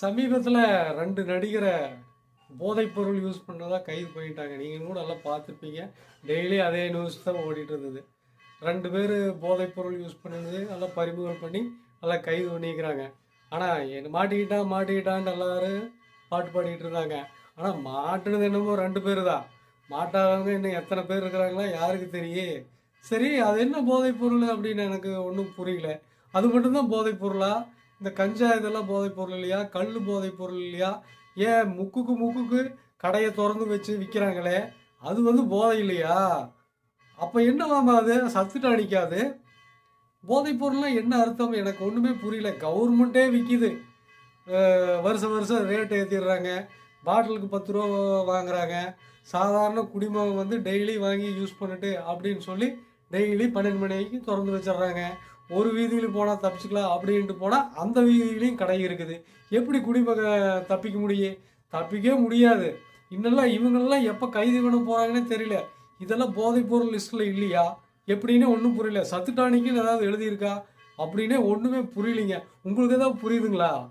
சமீபத்தில் ரெண்டு நடிகரை போதைப்பொருள் யூஸ் பண்ணதா கைது பண்ணிட்டாங்க. நீங்கள் கூட நல்லா பார்த்துருப்பீங்க. டெய்லி அதே நியூஸ் தான் ஓடிட்டு இருந்தது. ரெண்டு பேர் போதைப்பொருள் யூஸ் பண்ணது நல்லா பறிமுதல் பண்ணி நல்லா கைது பண்ணிக்கிறாங்க. ஆனால் என்ன மாட்டிக்கிட்டான் மாட்டிக்கிட்டான்னு எல்லாரும் பாட்டு பாடிக்கிட்டு இருந்தாங்க ஆனால் மாட்டுனது என்னமோ ரெண்டு பேர் தான் மாட்டாதவங்க இன்னும் எத்தனை பேர் இருக்கிறாங்களா? யாருக்கு தெரியும் சரி அது என்ன போதைப்பொருள் அப்படின்னு எனக்கு ஒன்றும் புரியல. அது மட்டும்தான் போதைப்பொருளாக இந்த கஞ்சா இதெல்லாம் போதைப் பொருள் இல்லையா? கல் போதைப் பொருள் இல்லையா? ஏன் முக்குக்கு முக்குக்கு கடையை திறந்து வச்சு விற்கிறாங்களே அது வந்து போதை இல்லையா? அப்போ என்னவாமா அது? சத்துட்டு அடிக்காது? போதைப் பொருள்லாம் என்ன அர்த்தம்? எனக்கு ஒன்றுமே புரியல. கவர்மெண்ட்டே விற்கிது வருஷம் வருஷம் ரேட் ஏற்றிடுறாங்க பாட்டிலுக்கு பத்து ரூபா வாங்குறாங்க. சாதாரண குடிமகன் வந்து டெய்லி வாங்கி யூஸ் பண்ணிட்டு அப்படின்னு சொல்லி டெய்லி பன்னெண்டு மணிக்கு திறந்து வச்சிடுறாங்க. ஒரு வீதியிலும் போனால் தப்பிச்சுக்கலாம் அப்படின்ட்டு போனால் அந்த வீதியிலையும் கடை இருக்குது. எப்படி குடிமக தப்பிக்க முடியும்? தப்பிக்கவே முடியாது. இன்னெல்லாம் இவங்களெல்லாம் எப்போ கைது பண்ண போகிறாங்கன்னே தெரியல. இதெல்லாம் போதைப்பொருள் லிஸ்ட்டில் இல்லையா? எப்படின்னே ஒன்றும் புரியல. சத்துட்டானிக்குன்னு ஏதாவது எழுதியிருக்கா? அப்படின்னே ஒன்றுமே புரியலைங்க. உங்களுக்கு ஏதாவது புரியுதுங்களா?